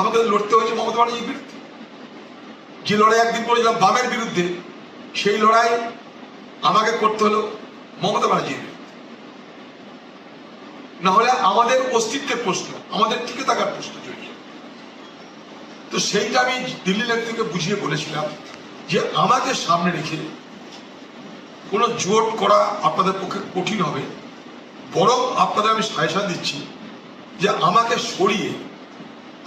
আমাকে লড়তে হয়েছে মমতা ব্যানার্জির বিরুদ্ধে যে লড়াই একদিন করেছিলাম বামের বিরুদ্ধে, সেই লড়াই আমাকে করতে হলো মমতা ব্যানার্জির। না হলে আমাদের অস্তিত্বের প্রশ্ন, আমাদের টিকে থাকার প্রশ্ন জড়িয়ে তো সেইটা আমি দিল্লি নেত্রীকে বুঝিয়ে বলেছিলাম যে আমাকে সামনে রেখে কোনো জোট করা আপনাদের পক্ষে কঠিন হবে। বরং আপনাদের আমি সাজেশন দিচ্ছি যে আমাকে সরিয়ে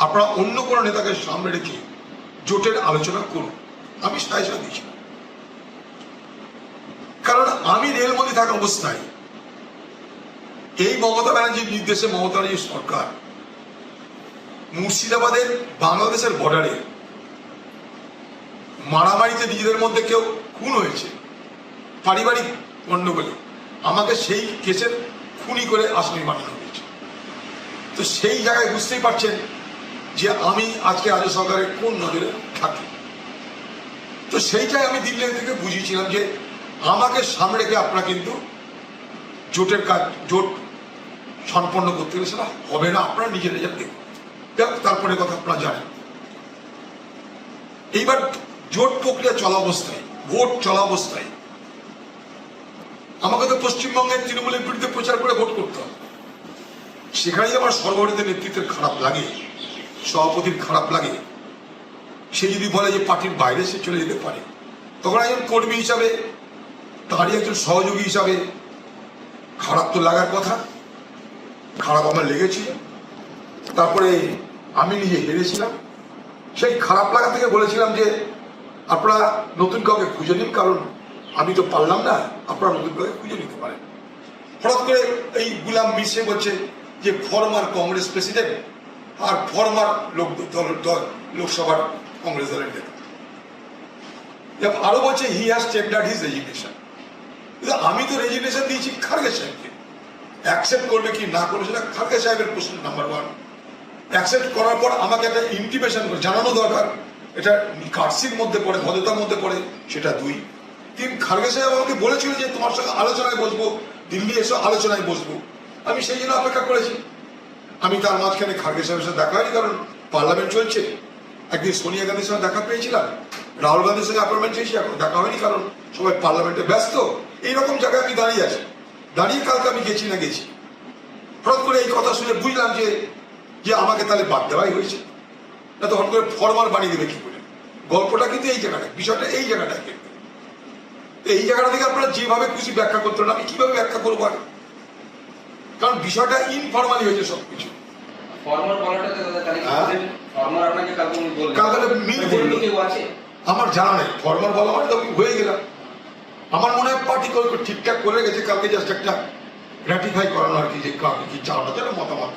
আপনারা অন্য কোনো নেতাকে সামনে রেখে জোটের আলোচনা করুন। আমি সাজেশন দিচ্ছি। কারণ আমি রেলমন্ত্রী থাকা অবস্থায় এই মমতা ব্যানার্জির নির্দেশে মমতা ব্যানার্জির সরকার মুর্শিদাবাদের বাংলাদেশের বর্ডারে মারামারিতে নিজেদের মধ্যে কেউ খুন হয়েছে, পারিবারিক গণ্ডগোলে আমাকে সেই কেসের খুনি করে আসামি বানানো হয়েছে। তো সেই জায়গায় বুঝতেই পারছেন যে আমি আজকে রাজ্য সরকারের কোন নজরে থাকি? তো সেইটাই আমি দিল্লি থেকে বুঝিয়েছিলাম যে আমাকে সামনে রেখে আপনারা কিন্তু জোটের কাজ, জোট সম্পন্ন করতে গেলে সেটা হবে না। আপনারা নিজে নিজের দেখুন। তারপরে কথা আপনারা জানেন। এইবার জোট প্রক্রিয়া চলা অবস্থায়, ভোট চলা অবস্থায় আমাকে তো পশ্চিমবঙ্গের তৃণমূলের বিরুদ্ধে প্রচার করে ভোট করতে হবে। সেখানেই আমার সর্বভারতীয় নেতৃত্বের খারাপ লাগে। সভাপতির খারাপ লাগে। সে যদি বলে যে পার্টির বাইরে সে চলে যেতে পারে। তখন একজন কর্মী হিসাবে, তারই একজন সহযোগী হিসাবে খারাপ তো লাগার কথা। খারাপ আমার লেগেছিল। তারপরে আমি নিজে হেরেছিলাম। সেই খারাপ লাগা থেকে বলেছিলাম যে, আপনারা নতুন কাউকে খুঁজে নিন, কারণ আমি তো পারলাম না। আপনারা নতুন কাউকে খুঁজে নিতে পারেন। হঠাৎ করে এই গুলাম মিশে বলছে যে, ফরমার কংগ্রেস প্রেসিডেন্ট আর ফরমার লোক দল লোকসভার কংগ্রেস দলের নেতা। আরও বলছে he has tendered his resignation আমি তো রেজিগনেশন দিয়েছি খার্গে সাহেবকে। অ্যাকসেপ্ট করবে কি না করবে সেটা খার্গে সাহেবের প্রশ্ন নাম্বার ওয়ান অ্যাকসেপ্ট করার পর আমাকে একটা ইন্টিমেশন জানানো দরকার। এটা কার্সির মধ্যে পড়ে, ভদ্রতার মধ্যে পড়ে, সেটা দুই। তিন খার্গে সাহেব আমাকে বলেছিল যে তোমার সঙ্গে আলোচনায় বসবো, দিল্লি এসে আলোচনায় বসবো। আমি সেই জন্য অপেক্ষা করেছি। আমি তার মাঝখানে খার্গে সাহেবের সাথে দেখা হয়নি, কারণ পার্লামেন্ট চলছে। একদিন সোনিয়া গান্ধীর সঙ্গে দেখা পেয়েছিলাম। রাহুল গান্ধীর সঙ্গে অ্যাপয়েন্টমেন্ট চেয়েছি, এখন দেখা হয়নি, কারণ সবাই পার্লামেন্টে ব্যস্ত। এইরকম জায়গায় আমি দাঁড়িয়ে আছি। দাঁড়িয়ে কালকে আমি গেছি না গেছি। হঠাৎ করে এই কথা শুনে বুঝলাম যে যে আমাকে তাহলে বাদ দেওয়াই হয়েছে। না তো হঠাৎ করে ফরমাল বানিয়ে দেবে কি করে? গল্পটা কিন্তু এই জায়গাটায়, বিষয়টা এই জায়গাটায়। এই জায়গাটা থেকে আপনারা যেভাবে খুশি ব্যাখ্যা করতে আমি কীভাবে ব্যাখ্যা করব আর? কারণ বিষয়টা ইনফরমালি হয়েছে সবকিছু ফর্মাল বলাটাতে দাদা তাহলে কি হ্যাঁ? বললেন? ফর্মাল আপনাকে কালকে বললেন কালকে মিল বলল। কেউ আছে আমার জানা নেই ফরমাল বলা মানে তো আমি হয়ে গেলাম আমার মনে হয় পার্টি ঠিকঠাক করে গেছে কালকে জাস্ট একটা গ্র্যাটিফাই করানো আর কি যে কাউকে কি চাওয়া যেন মতামত।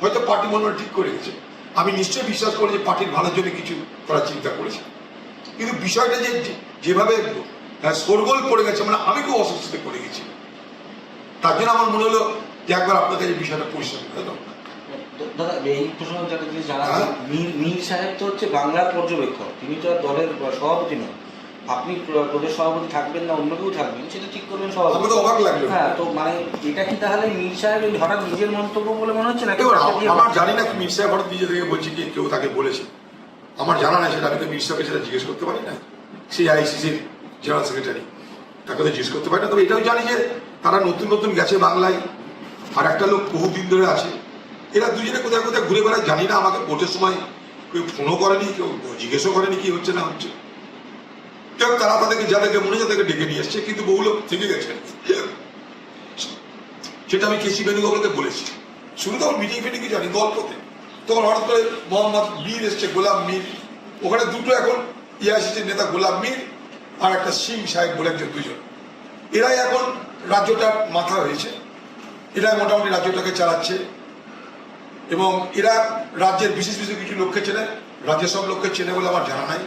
হয়তো পার্টি মনে হয় ঠিক করে গেছে আমি নিশ্চয়ই বিশ্বাস করি যে পার্টির ভালোর জন্য কিছু করার চিন্তা করেছে কিন্তু বিষয়টা যে যেভাবে আহ, শোরগোল পড়ে গেছে মানে আমি খুব অস্বস্তিতে পড়ে গেছি তার জন্য আমার মনে হলো যে একবার আপনাকে এই বিষয়টা পরিষ্কার করে দাও দাদা এই একটা জিনিস জানা হ্যাঁ? মীর মীর সাহেব তো হচ্ছে বাংলার পর্যবেক্ষক তিনি তো দলের সভাপতি নন। আপনি প্র- প্রদেশ সভাপতি থাকবেন না অন্য কেউ থাকবেন সেটা ঠিক করবেন সভাপতি। তো অবাক লাগল। হ্যাঁ তো মানে এটা কি তাহলে মীর সাহেব হঠাৎ নিজের মন্তব্য বলে মনে হচ্ছে না আমার জানি না মির সাহেব হঠাৎ নিজে থেকে বলছে কি কেউ তাকে বলেছে। আমার জানা নাই সেটা আমি তো মির সাহেবকে সেটা জিজ্ঞেস করতে পারি না। সেই আইসিসির জেনারেল সেক্রেটারি তাকে তো জিজ্ঞেস করতে পারি না। তবে এটাও জানি যে তারা নতুন নতুন গেছে বাংলায়। আর একটা লোক বহুদিন ধরে আছে। এরা দুজনে কোথায় কোথায় ঘুরে বেড়ায় জানি না, আমাকে ভোটের সময় কেউ ফোনও করেনি, কেউ জিজ্ঞেসও করেনি কি হচ্ছে না হচ্ছে। কেউ তারা তাদেরকে যাদেরকে মনে তাদেরকে ডেকে নিয়ে এসছে, কিন্তু বহু লোক থেকে গেছে। সেটা আমি কেসি বেণুগোপালকে বলেছি। শুরু তখন মিটিং ফিটিং জানি, গল্পতে। তখন হঠাৎ করে মোহাম্মদ মীর এসছে, গোলাম মীর। ওখানে দুটো এখন ইয়াসিসির নেতা গোলাম মীর আর একটা সিং সাহেব বলে একজন দুজন। এরাই এখন রাজ্যটা মাথা হয়েছে। এরাই মোটামুটি রাজ্যটাকে চালাচ্ছে। এবং এরা রাজ্যের বিশেষ বিশেষ কিছু লোককে চেনে, রাজ্যের সব লোককে চেনে বলে আমার জানা নাই।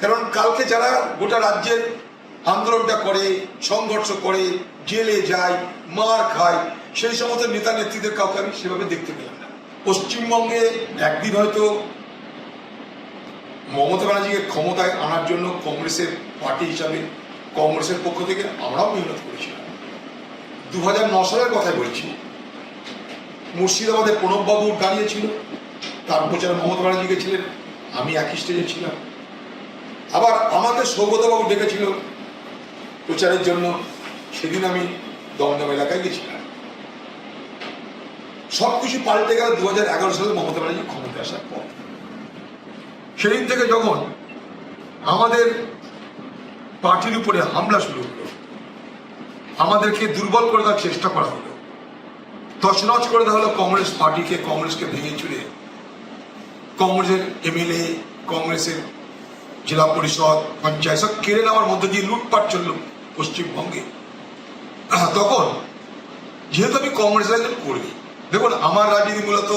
কারণ কালকে যারা গোটা রাজ্যের আন্দোলনটা করে, সংঘর্ষ করে, জেলে যায়, মার খায়, সেই সমস্ত নেতা নেত্রীদের কাউকে আমি সেভাবে দেখতে পেলাম না। পশ্চিমবঙ্গে একদিন হয়তো মমতা ব্যানার্জিকে ক্ষমতায় আনার জন্য কংগ্রেসের পার্টি হিসাবে কংগ্রেসের পক্ষ থেকে আমরাও মেহনত করেছিলাম। দু হাজার ন সালের কথাই বলছি। মুর্শিদাবাদে প্রণববাবু দাঁড়িয়েছিল, তার প্রচারে মমতা ব্যানার্জি গেছিলেন আমি একই স্টেজে ছিলাম। আবার আমাকে সৌগতবাবু ডেকেছিল প্রচারের জন্য, সেদিন আমি দমদম এলাকায় গেছিলাম। সব কিছু পাল্টে গেল দু হাজার এগারো সালে মমতা ব্যানার্জি ক্ষমতা আসার পর। সেদিন থেকে যখন আমাদের পার্টির উপরে হামলা শুরু হলো আমাদেরকে দুর্বল করে দেওয়ার চেষ্টা করা হলো। তছনছ করে দেওয়া হলো কংগ্রেস পার্টিকে, কংগ্রেসকে ভেঙে চুরে। কংগ্রেসের এমএলএ, কংগ্রেসের জেলা পরিষদ, পঞ্চায়েত সব কেড়ে নেওয়ার মধ্যে দিয়ে লুটপাট চলল পশ্চিমবঙ্গে। তখন যেহেতু আমি কংগ্রেসের একজন কর্মী, দেখুন আমার রাজনীতি মূলত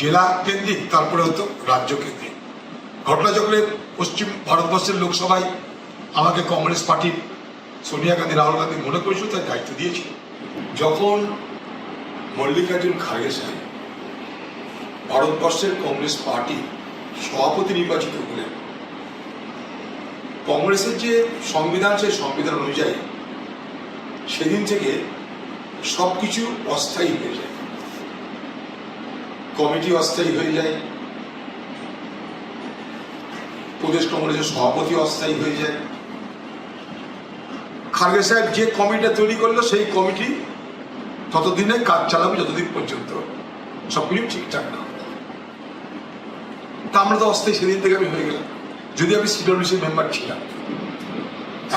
জেলা কেন্দ্রিক, তারপরে হতো রাজ্য কেন্দ্রিক। ঘটনাচক্রে পশ্চিম ভারতবর্ষের লোকসভায় আমাকে কংগ্রেস পার্টির সোনিয়া গান্ধী, রাহুল গান্ধী মনে করেছিল তার দায়িত্ব দিয়েছিল যখন মল্লিকার্জুন খাড়গে সাহেব ভারতবর্ষের কংগ্রেস পার্টি সভাপতি নির্বাচিত হলেন, কংগ্রেসের যে সংবিধান, সেই সংবিধান অনুযায়ী সেদিন থেকে সব কিছু অস্থায়ী হয়ে যায়। কমিটি অস্থায়ী হয়ে যায়। প্রদেশ কংগ্রেসের সভাপতি অস্থায়ী হয়ে যায়। খার্গে সাহেব যে কমিটিটা তৈরি করল, সেই কমিটি ততদিনে কাজ চালাবে যতদিন পর্যন্ত। সব কিছু ঠিকঠাক না। তা আমরা তো অস্থায়ী সেদিন থেকে আমি হয়ে গেলাম। যদি আমি সিডব্লিউসি মেম্বার ছিলাম।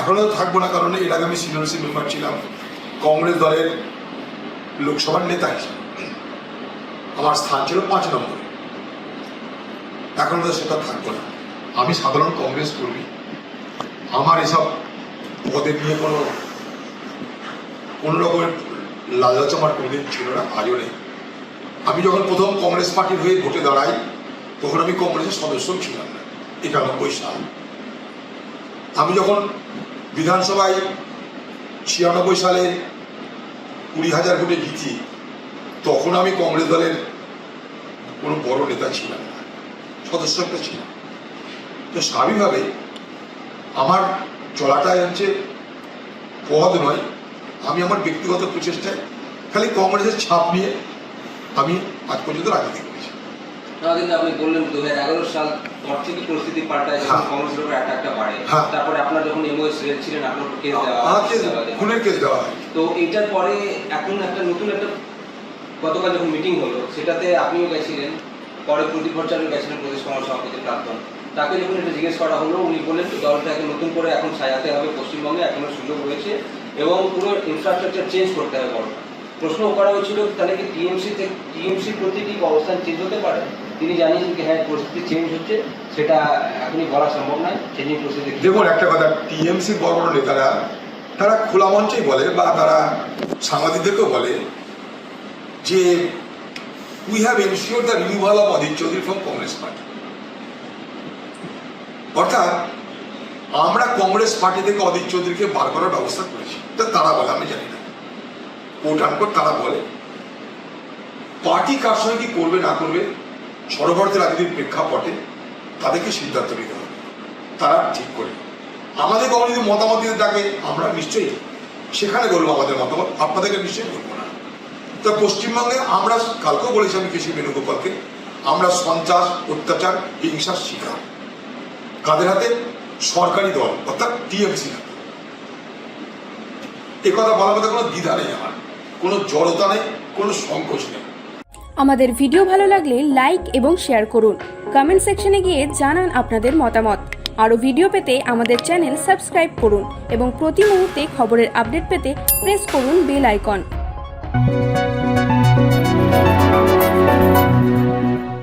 এখনও তো থাকব না, কারণ এর আগে আমি সিডব্লিউসি মেম্বার ছিলাম। কংগ্রেস দলের লোকসভার নেতা আমার স্থান ছিল পাঁচ নম্বর। এখন তো সেটা থাকব না। আমি সাধারণ কংগ্রেস কর্মী। আমার এসব পদের নিয়ে কোনো কোনো রকমের লালচ আমার কোনোদিন ছিল না, আজও নেই। আমি যখন প্রথম কংগ্রেস পার্টির হয়ে ভোটে দাঁড়াই, তখন আমি কংগ্রেসের সদস্য ছিলাম না, একানব্বই সাল। আমি যখন বিধানসভায় ছিয়ানব্বই সালে কুড়ি হাজার ভোটে জিতি, তখন আমি কংগ্রেস দলের কোনো বড় নেতা ছিলাম না সদস্য একটা ছিলাম। তো স্বাভাবিকভাবে আমার চলাটাই হচ্ছে পদ নয় আমি আমার ব্যক্তিগত প্রচেষ্টায় খালি কংগ্রেসের ছাপ নিয়ে আমি আজ পর্যন্ত রাজনীতি করেছি কিন্তু আপনি বললেন দু হাজার এগারো সাল পর থেকে পরিস্থিতি পাল্টায় হ্যাঁ। কংগ্রেসের উপর বাড়ে হ্যাঁ। তারপরে আপনার যখন এমওএস রেল ছিলেন আপনার কেস দেওয়া। খুনের কেস দেওয়া তো পরে এখন একটা নতুন একটা গতকাল যখন মিটিং হলো সেটাতে আপনিও গেছিলেন পরে প্রদীপ ভট্টাচার্য গেছিলেন প্রদেশ কংগ্রেস সভাপতি প্রাক্তন তাকে যখন এটা জিজ্ঞেস করা হলো, উনি বললেন দলটাকে নতুন করে এখন সাজাতে হবে পশ্চিমবঙ্গে, এখনও সুযোগ রয়েছে এবং পুরো ইনফ্রাস্ট্রাকচার চেঞ্জ করতে হবে বড়। প্রশ্ন করা হয়েছিল তাহলে কি টিএমসি থেকে টিএমসির প্রতি কি অবস্থান চেঞ্জ হতে পারে? তিনি জানিয়েছেন কি হ্যাঁ পরিস্থিতি চেঞ্জ হচ্ছে, সেটা এখনই বলা সম্ভব নয় চেঞ্জিং পরিস্থিতি দেখুন, একটা কথা টিএমসি বড় বড় নেতারা, তারা খোলা মঞ্চেই বলে বা তারা সাংবাদিকদেরকেও বলে যে we have ensure the removal of Adhir Chowdhury from Congress party অর্থাৎ আমরা কংগ্রেস পার্টি থেকে অধীর চৌধুরীকে বার করার ব্যবস্থা করেছি। তা তারা বলে, আমি জানি না। কোট আনকোট তারা বলে, পার্টি কার সঙ্গে কি করবে, না করবে, সর্বভারতীয় রাজনীতির প্রেক্ষাপটে তাদেরকে সিদ্ধান্ত নিতে হবে। তারা ঠিক করে। আমাদের কখনো যদি মতামত দিতে থাকে, আমরা নিশ্চয়ই সেখানে বলব আমাদের মতামত। আপনাদেরকে নিশ্চয়ই বলব না। তো পশ্চিমবঙ্গে আমরা কালকেও বলেছি আমি কৃষি বেণুগোপালকে, আমরা সন্ত্রাস, অত্যাচার, হিংসার শিকার। কাদের হাতে? সরকারি দল, অর্থাৎ টিএমসি এ কথা বলার মধ্যে কোনো দ্বিধা নেই আমার। কোনো জড়তা নেই, কোনো সংকোচ নেই। আমাদের ভিডিও ভালো লাগলে লাইক এবং শেয়ার করুন। কমেন্ট সেকশনে গিয়ে জানান আপনাদের মতামত। আরও ভিডিও পেতে আমাদের চ্যানেল সাবস্ক্রাইব করুন এবং প্রতি মুহূর্তে খবরের আপডেট পেতে প্রেস করুন বেল আইকন।